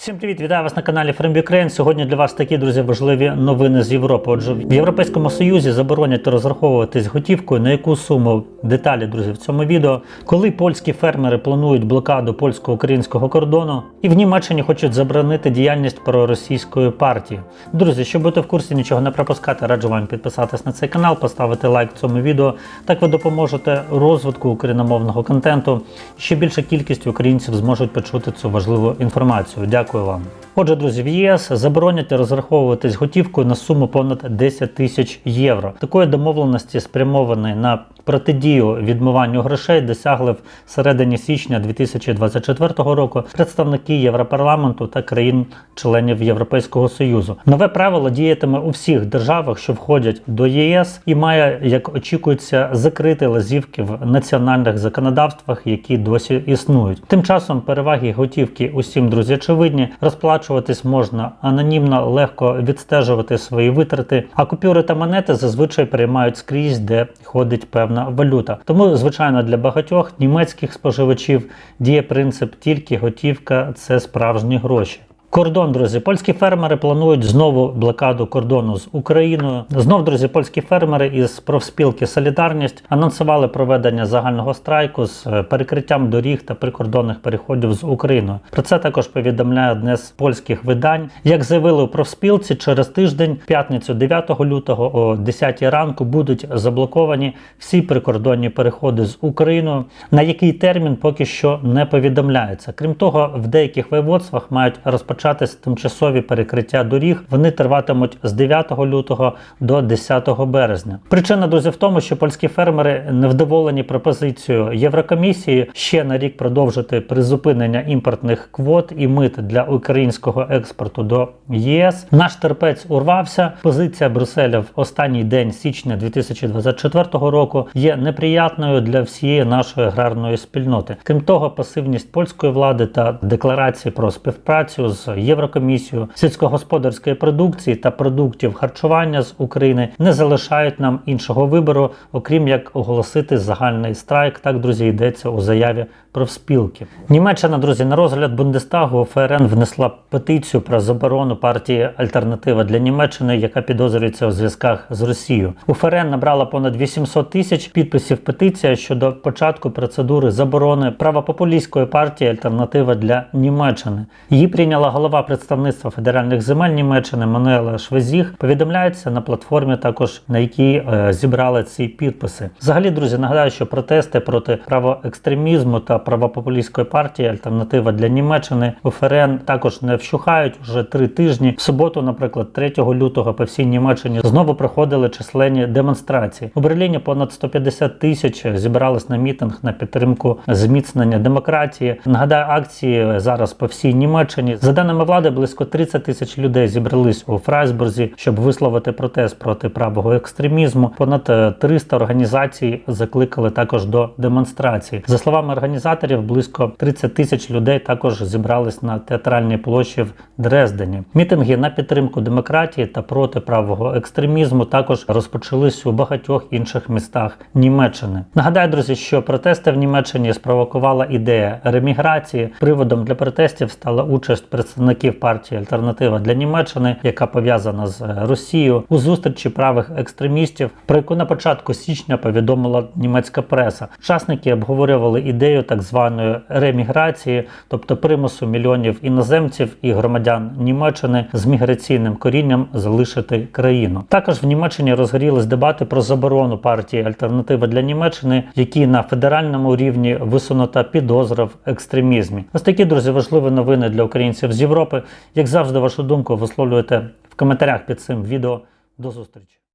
Всім привіт, вітаю вас на каналі From Ukraine. Сьогодні для вас такі друзі важливі новини з Європи. Отже, в Європейському Союзі заборонять розраховуватись готівкою на яку суму деталі, друзі, в цьому відео. Коли польські фермери планують блокаду польсько-українського кордону, і в Німеччині хочуть заборонити діяльність проросійської партії. Друзі, щоб бути в курсі, нічого не пропускати, раджу вам підписатись на цей канал, поставити лайк цьому відео. Так ви допоможете розвитку україномовного контенту. Ще більша кількість українців зможуть почути цю важливу інформацію. Дякую вам. Отже, друзі, в ЄС заборонять розраховуватись готівкою на суму понад 10 тисяч євро. Такої домовленості спрямованої на протидію відмиванню грошей досягли в середині січня 2024 року представники Європарламенту та країн-членів Європейського Союзу. Нове правило діятиме у всіх державах, що входять до ЄС, і має, як очікується, закрити лазівки в національних законодавствах, які досі існують. Тим часом переваги готівки усім друзі очевидні. Розплачуватись можна анонімно, легко відстежувати свої витрати. А купюри та монети зазвичай приймають скрізь, де ходить певна валюта. Тому, звичайно, для багатьох німецьких споживачів діє принцип тільки готівка це справжні гроші. Кордон, друзі, польські фермери планують знову блокаду кордону з Україною. Знов, друзі, польські фермери із профспілки Солідарність анонсували проведення загального страйку з е, перекриттям доріг та прикордонних переходів з Україною. Про це також повідомляє одне з польських видань. Як заявили у профспілці, через тиждень, п'ятницю 9 лютого о 10 ранку, будуть заблоковані всі прикордонні переходи з Україною. На який термін поки що не повідомляється. Крім того, в деяких воєводствах мають розпочати розпочатись тимчасові перекриття доріг. Вони триватимуть з 9 лютого до 10 березня. Причина друзі в тому, що польські фермери невдоволені пропозицією Єврокомісії ще на рік продовжити призупинення імпортних квот і мит для українського експорту до ЄС. Наш терпець урвався. Позиція Брюсселя в останній день січня 2024 року є неприятною для всієї нашої аграрної спільноти. Крім того, пасивність польської влади та декларації про співпрацю з Єврокомісією сільськогосподарської продукції та продуктів харчування з України не залишають нам іншого вибору, окрім як оголосити загальний страйк. Так, друзі, йдеться у заяві профспілки. Німеччина, друзі, на розгляд Бундестагу ФРН внесла петицію про заборону партії Альтернатива для Німеччини, яка підозрюється у зв'язках з Росією. У ФРН набрала понад 800 тисяч підписів петиція щодо початку процедури заборони правопопулістської партії Альтернатива для Німеччини. Її прийняла голова представництва федеральних земель Німеччини Мануела Швезіх. Повідомляється на платформі, також на якій е, зібрали ці підписи. Взагалі, друзі, нагадаю, що протести проти правоекстремізму та правопопулістської партії Альтернатива для Німеччини ФРН також не вщухають вже три тижні. В суботу, наприклад, 3 лютого по всій Німеччині знову проходили численні демонстрації. У Берліні понад 150 тисяч зібрались на мітинг на підтримку зміцнення демократії. Нагадаю, акції зараз по всій Німеччині. За даними влади, близько 30 тисяч людей зібрались у Фрайсбурзі, щоб висловити протест проти правого екстремізму. Понад 300 організацій закликали також до демонстрації. За словами організаторів, близько 30 тисяч людей також зібрались на театральній площі в Дрездені. Мітинги на підтримку демократії та проти правого екстремізму також розпочались у багатьох інших містах Німеччини. Нагадаю, друзі, що протести в Німеччині спровокувала ідея реміграції. Приводом для протестів стала участь представників партії Альтернатива для Німеччини, яка пов'язана з е, Росією, у зустрічі правих екстремістів, про яку на початку січня повідомила німецька преса. Учасники обговорювали ідею так званої реміграції, тобто примусу мільйонів іноземців і громадян Німеччини з міграційним корінням залишити країну. Також в Німеччині розгорілись дебати про заборону партії Альтернатива для Німеччини, які на федеральному рівні висунута підозра в екстремізмі. Ось такі друзі важливі новини для українців з Європи. Як завжди, вашу думку висловлюєте в коментарях під цим відео. До зустрічі.